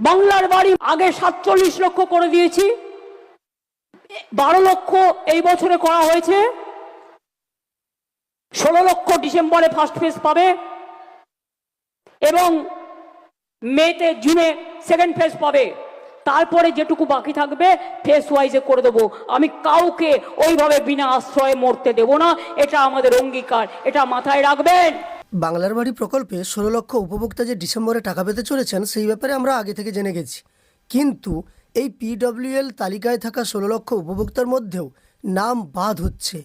বাংলার বাড়ি আগে সাতচল্লিশ লক্ষ করে দিয়েছি। বারো লক্ষ এই বছরে করা হয়েছে। ষোলো লক্ষ ডিসেম্বরে ফার্স্ট ফেজ পাবে। এবং মেতে, জুনে সেকেন্ড ফেজ পাবে। তারপরে যেটুকু বাকি থাকবে ফেস ওয়াইজে করে দেবো। আমি কাউকে ওইভাবে বিনা আশ্রয়ে মরতে দেব না। এটা আমাদের অঙ্গীকার। এটা মাথায় রাখবেন। বাংলার বাড়ি প্রকল্পে ষোলো লক্ষ উপভোক্তা যে ডিসেম্বরে টাকা পেতে চলেছেন, সেই ব্যাপারে আমরা আগে থেকে জেনে গেছি। কিন্তু এই পিডব্লিউএল তালিকায় থাকা ষোলো লক্ষ উপভোক্তার মধ্যেও নাম বাদ হচ্ছে।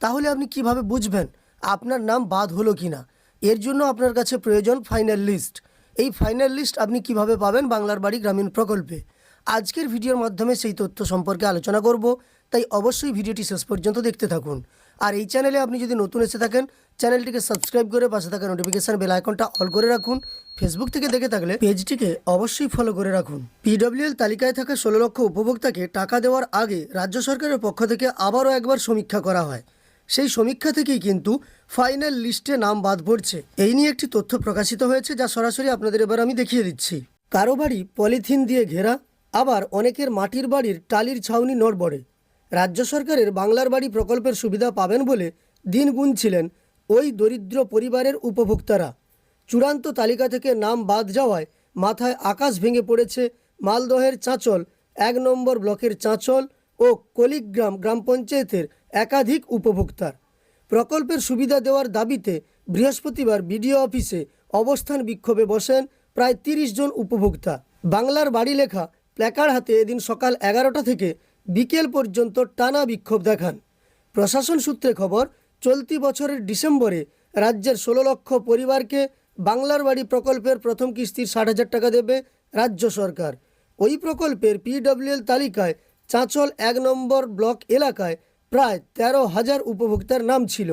তাহলে আপনি কীভাবে বুঝবেন আপনার নাম বাদ হলো কি না এর জন্য আপনার কাছে প্রয়োজন ফাইনাল লিস্ট এই ফাইনাল লিস্ট আপনি কীভাবে পাবেন বাংলার বাড়ি গ্রামীণ প্রকল্পে? আজকের ভিডিওর মাধ্যমে সেই তথ্য সম্পর্কে আলোচনা করব, তাই অবশ্যই ভিডিওটি শেষ পর্যন্ত দেখতে থাকুন। আর এই চ্যানেলে আপনি যদি নতুন এসে থাকেন চ্যানেলটিকে সাবস্ক্রাইব করে পাশে থাকা নোটিফিকেশান বেল আইকনটা অল করে রাখুন। ফেসবুক থেকে দেখে থাকলে পেজটিকে অবশ্যই ফলো করে রাখুন। পিডব্লিউএল তালিকায় থাকা ষোলো লক্ষ উপভোক্তাকে টাকা দেওয়ার আগে রাজ্য সরকারের পক্ষ থেকে আবারও একবার সমীক্ষা করা হয়। সেই সমীক্ষা থেকেই কিন্তু ফাইনাল লিস্টে নাম বাদ পড়ছে। এই নিয়ে একটি তথ্য প্রকাশিত হয়েছে, যা সরাসরি আপনাদের এবার আমি দেখিয়ে দিচ্ছি। কারও বাড়ি পলিথিন দিয়ে ঘেরা, আবার অনেকের মাটির বাড়ির টালির ছাউনি নড়বড়ে। রাজ্য সরকারের বাংলার বাড়ি প্রকল্পের সুবিধা পাবেন বলে দিন গুনছিলেন ওই দরিদ্র পরিবারের উপভোক্তারা। চূড়ান্ত তালিকা থেকে নাম বাদ যাওয়ায় মাথায় আকাশ ভেঙে পড়েছে মালদহের চাঁচল, এক নম্বর ব্লকের চাঁচল ও কলিগ্রাম গ্রাম পঞ্চায়েতের একাধিক উপভোক্তার। প্রকল্পের সুবিধা দেওয়ার দাবিতে বৃহস্পতিবার বিডিও অফিসে অবস্থান বিক্ষোভে বসেন প্রায় তিরিশ জন উপভোক্তা। বাংলার বাড়ি লেখা প্ল্যাকার্ড হাতে এদিন সকাল এগারোটা থেকে বিকেল পর্যন্ত টানা বিক্ষোভ দেখান। প্রশাসন সূত্রে খবর, চলতি বছরের ডিসেম্বরে রাজ্যের ষোলো লক্ষ পরিবারকে বাংলার বাড়ি প্রকল্পের প্রথম কিস্তির ষাট হাজার টাকা দেবে রাজ্য সরকার। ওই প্রকল্পের পিডব্লিউএল তালিকায় চাঁচল এক নম্বর ব্লক এলাকায় প্রায় তেরো হাজার উপভোক্তার নাম ছিল।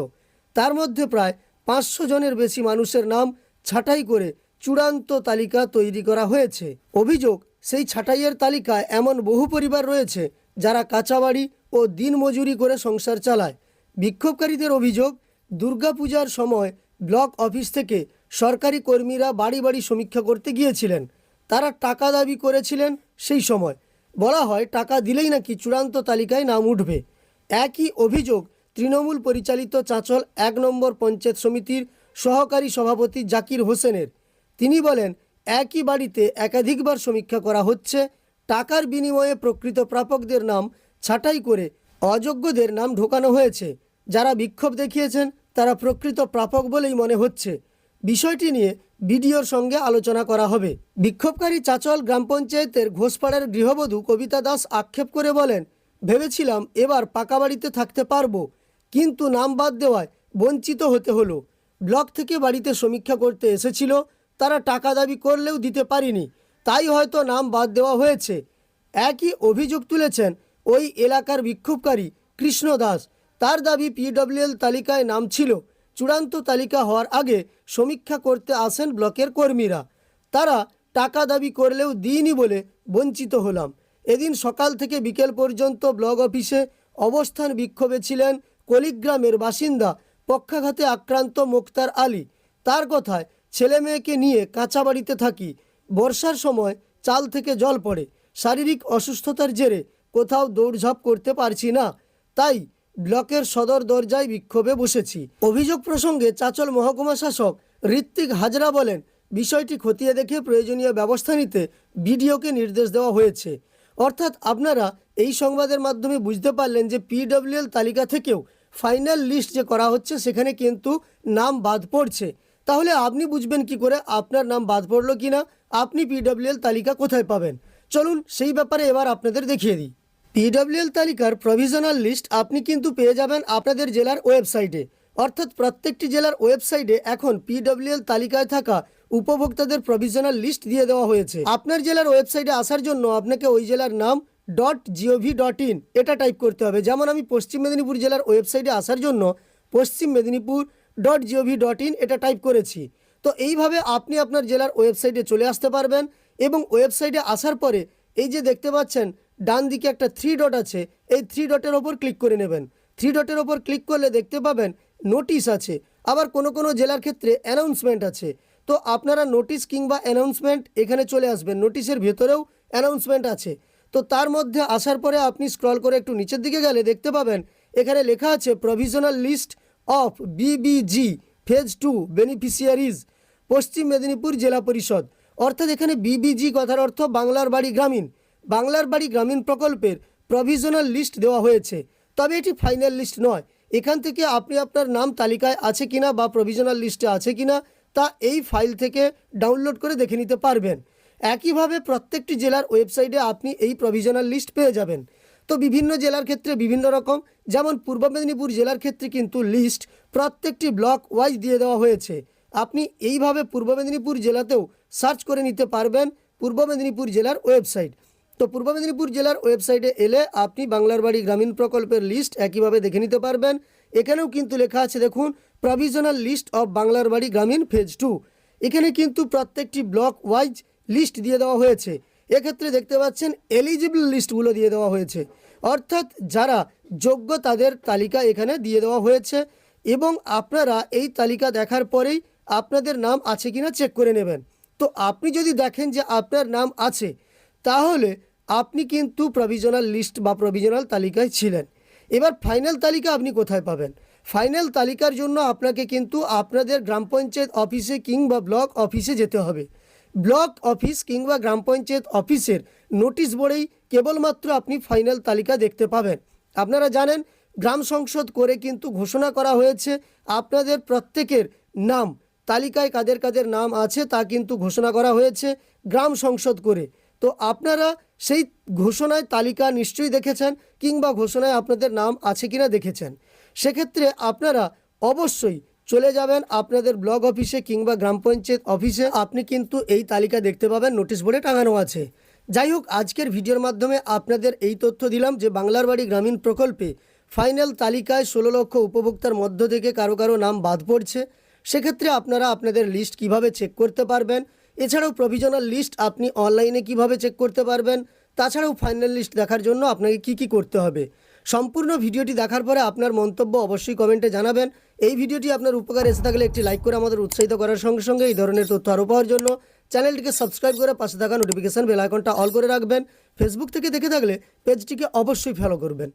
তার মধ্যে প্রায় পাঁচশো জনের বেশি মানুষের নাম ছাঁটাই করে চূড়ান্ত তালিকা তৈরি করা হয়েছে। অভিযোগ, সেই ছাঁটাইয়ের তালিকায় এমন বহু পরিবার রয়েছে যারা কাঁচা বাড়ি ও দিনমজুরি করে সংসার চালায়। বিক্ষোভকারীদের অভিযোগ, দুর্গাপূজার সময় ব্লক অফিস থেকে সরকারি কর্মীরা বাড়ি বাড়ি সমীক্ষা করতে গিয়েছিলেন। তারা টাকা দাবি করেছিলেন সেই সময়। বলা হয়, টাকা দিলেই নাকি চূড়ান্ত তালিকায় নাম উঠবে। একই অভিযোগ তৃণমূল পরিচালিত চাঁচল এক নম্বর পঞ্চায়েত সমিতির সহকারী সভাপতি জাকির হোসেনের। তিনি বলেন, একই বাড়িতে একাধিকবার সমীক্ষা করা হচ্ছে টাকার বিনিময়ে প্রকৃত প্রাপকদের নাম ছাঁটাই করে অযোগ্যদের নাম ঢোকানো হয়েছে। যারা বিক্ষোভ দেখিয়েছেন, তারা প্রকৃত প্রাপক বলেই মনে হচ্ছে। বিষয়টি নিয়ে বিডিওর সঙ্গে আলোচনা করা হবে। বিক্ষোভকারী চাচল গ্রাম পঞ্চায়েতের ঘোষপাড়ার গৃহবধূ কবিতা দাস আক্ষেপ করে বলেন, ভেবেছিলাম এবার পাকা বাড়িতে থাকতে পারব, কিন্তু নাম বাদ দেওয়ায় বঞ্চিত হতে হলো। ব্লক থেকে বাড়িতে সমীক্ষা করতে এসেছিল, তারা টাকা দাবি করলেও দিতে পারিনি। তাই হয়তো নাম বাদ দেওয়া হয়েছে। একই অভিযোগ তুলেছেন ওই এলাকার বিক্ষোভকারী কৃষ্ণ দাস। তার দাবি পিডব্লিউএল তালিকায় নাম ছিল। চূড়ান্ত তালিকা হওয়ার আগে সমীক্ষা করতে আসেন ব্লকের কর্মীরা। তারা টাকা দাবি করলেও দিইনি বলে বঞ্চিত হলাম। এদিন সকাল থেকে বিকেল পর্যন্ত ব্লক অফিসে অবস্থান বিক্ষোভে ছিলেন কলিগ্রামের বাসিন্দা পক্ষাঘাতে আক্রান্ত মোক্তার আলী। তার কথায় ছেলে মেয়েকে নিয়ে কাঁচা বাড়িতে থাকি। বর্ষার সময় চাল থেকে জল পড়ে। শারীরিক অসুস্থতার জেরে কোথাও দৌড়ঝাঁপ করতে পারছি না। তাই ব্লকের সদর দরজায় বিক্ষোভে বসেছি। অভিযোগ প্রসঙ্গে চাচল মহকুমা শাসক ঋত্বিক হাজরা বলেন, বিষয়টি খতিয়ে দেখে প্রয়োজনীয় ব্যবস্থা নিতে বিডিওকে নির্দেশ দেওয়া হয়েছে। অর্থাৎ আপনারা এই সংবাদের মাধ্যমে বুঝতে পারলেন যে পিডব্লিউএল তালিকা থেকেও ফাইনাল লিস্ট যে করা হচ্ছে, সেখানে কিন্তু নাম বাদ পড়ছে। তাহলে আপনি বুঝবেন কি করে আপনার নাম বাদ পড়ল কি না আপনি পিডব্লিউএল তালিকা কোথায় পাবেন? চলুন সেই ব্যাপারে এবার আপনাদের দেখিয়ে দিই। পিডব্লিউএল তালিকার প্রভিশনাল লিস্ট আপনি কিন্তু পেয়ে যাবেন আপনাদের জেলার ওয়েবসাইটে অর্থাৎ প্রত্যেকটি জেলার ওয়েবসাইটে এখন পিডব্লিউএল তালিকায় থাকা উপভোক্তাদের প্রভিশনাল লিস্ট দিয়ে দেওয়া হয়েছে। আপনার জেলার ওয়েবসাইটে আসার জন্য আপনাকে ওই জেলার নাম. ডট জিওভি ডট ইন এটা টাইপ করতে হবে। যেমন আমি পশ্চিম মেদিনীপুর জেলার ওয়েবসাইটে আসার জন্য Paschim Medinipur. Dot gov dot in এটা টাইপ করেছি। তো এইভাবে আপনি আপনার জেলার ওয়েবসাইটে চলে আসতে পারবেন এবং ওয়েবসাইটে আসার পরে এই যে দেখতে পাচ্ছেন, ডান দিকে একটা থ্রি ডট আছে, এই থ্রি ডটের ওপর ক্লিক করে নেবেন। থ্রি ডটের ওপর ক্লিক করলে দেখতে পাবেন নোটিশ আছে। আবার কোনো কোনো জেলার ক্ষেত্রে অ্যানাউন্সমেন্ট আছে। তো আপনারা নোটিশ কিংবা অ্যানাউন্সমেন্ট এখানে চলে আসবেন। নোটিশের ভেতরেও অ্যানাউন্সমেন্ট আছে। তো তার মধ্যে আসার পরে আপনি স্ক্রল করে একটু নিচের দিকে গেলে দেখতে পাবেন, এখানে লেখা আছে provisional list of BBG phase two beneficiaries Paschim Medinipur জেলা পরিষদ। অর্থাৎ এখানে বিবিজি কথার অর্থ বাংলার বাড়ি গ্রামীণ। বাংলার বাড়ি গ্রামীণ প্রকল্পের প্রভিশনাল লিস্ট দেওয়া হয়েছে। তবে এটি ফাইনাল লিস্ট নয়। এখান থেকে আপনি আপনার নাম তালিকায় আছে কিনা বা প্রভিশনাল লিস্টে আছে কিনা, তা এই ফাইল থেকে ডাউনলোড করে দেখে নিতে পারবেন। একইভাবে প্রত্যেকটি জেলার ওয়েবসাইটে আপনি এই প্রভিশনাল লিস্ট পেয়ে যাবেন। তো বিভিন্ন জেলার ক্ষেত্রে বিভিন্ন রকম, যেমন পূর্ব মেদিনীপুর জেলার ক্ষেত্রে কিন্তু লিস্ট প্রত্যেকটি ব্লক ওয়াইজ দিয়ে দেওয়া হয়েছে। আপনি এইভাবে পূর্ব মেদিনীপুর জেলাতেও সার্চ করে নিতে পারবেন পূর্ব মেদিনীপুর জেলার ওয়েবসাইট। তো পূর্ব মেদিনীপুর জেলার ওয়েবসাইটে এলে আপনি বাংলার বাড়ি গ্রামীণ প্রকল্পের লিস্ট একইভাবে দেখে নিতে পারবেন। এখানেও কিন্তু লেখা আছে, দেখুন প্রভিশনাল লিস্ট অফ বাংলার বাড়ি গ্রামীণ ফেজ টু এখানে কিন্তু প্রত্যেকটি ব্লক ওয়াইজ লিস্ট দিয়ে দেওয়া হয়েছে। এক্ষেত্রে দেখতে পাচ্ছেন এলিজিবল লিস্টগুলো দিয়ে দেওয়া হয়েছে। অর্থাৎ যারা যোগ্য তাদের তালিকা এখানে দিয়ে দেওয়া হয়েছে এবং আপনারা এই তালিকা দেখার পরেই আপনাদের নাম আছে কি না চেক করে নেবেন। তো আপনি যদি দেখেন যে আপনার নাম আছে, তাহলে আপনি কিন্তু প্রভিশনাল লিস্ট বা প্রভিজনাল তালিকায় ছিলেন। এবার ফাইনাল তালিকা আপনি কোথায় পাবেন? ফাইনাল তালিকার জন্য আপনাকে কিন্তু আপনাদের গ্রাম পঞ্চায়েত অফিসে কিংবা ব্লক অফিসে যেতে হবে। ব্লক অফিস কিংবা গ্রাম পঞ্চায়েত অফিসের নোটিশ বোর্ডেই কেবলমাত্র আপনি ফাইনাল তালিকা দেখতে পাবেন। আপনারা জানেন, গ্রাম সংসদ করে কিন্তু ঘোষণা করা হয়েছে, আপনাদের প্রত্যেকের নাম তালিকায় কাদের কাদের নাম আছে তা কিন্তু ঘোষণা করা হয়েছে গ্রাম সংসদ করে। তো আপনারা সেই ঘোষণায় তালিকা নিশ্চয়ই দেখেছেন কিংবা ঘোষণায় আপনাদের নাম আছে কিনা দেখেছেন। সেক্ষেত্রে আপনারা অবশ্যই চলে যাবেন আপনাদের ব্লক অফিসে কিংবা গ্রাম পঞ্চায়েত অফিসে। আপনি কিন্তু এই তালিকা দেখতে পাবেন, নোটিশ বোর্ডে টাঙানো আছে। যাই হোক, আজকের ভিডিওর মাধ্যমে আপনাদের এই তথ্য দিলাম যে বাংলার বাড়ি গ্রামীণ প্রকল্পে ফাইনাল তালিকায় ষোলো লক্ষ উপভোক্তার মধ্য থেকে কারও কারও নাম বাদ পড়ছে। সেক্ষেত্রে আপনারা আপনাদের লিস্ট কীভাবে চেক করতে পারবেন? এছাড়াও প্রভিজনাল লিস্ট আপনি অনলাইনে কীভাবে চেক করতে পারবেন? তাছাড়াও ফাইনাল লিস্ট দেখার জন্য আপনাকে কি কি করতে হবে? সম্পূর্ণ ভিডিওটি দেখার পরে আপনার মন্তব্য অবশ্যই কমেন্টে জানাবেন। এই ভিডিওটি আপনার উপকার এসে থাকলে একটি লাইক করে আমাদের উৎসাহিত করার সঙ্গে সঙ্গে এই ধরনের তথ্য আরও পাওয়ার জন্য চ্যানেলটিকে সাবস্ক্রাইব করে পাশে থাকা নোটিফিকেশন বেল আইকনটা অল করে রাখবেন। ফেসবুক থেকে দেখে থাকলে পেজটিকে অবশ্যই ফলো করবেন।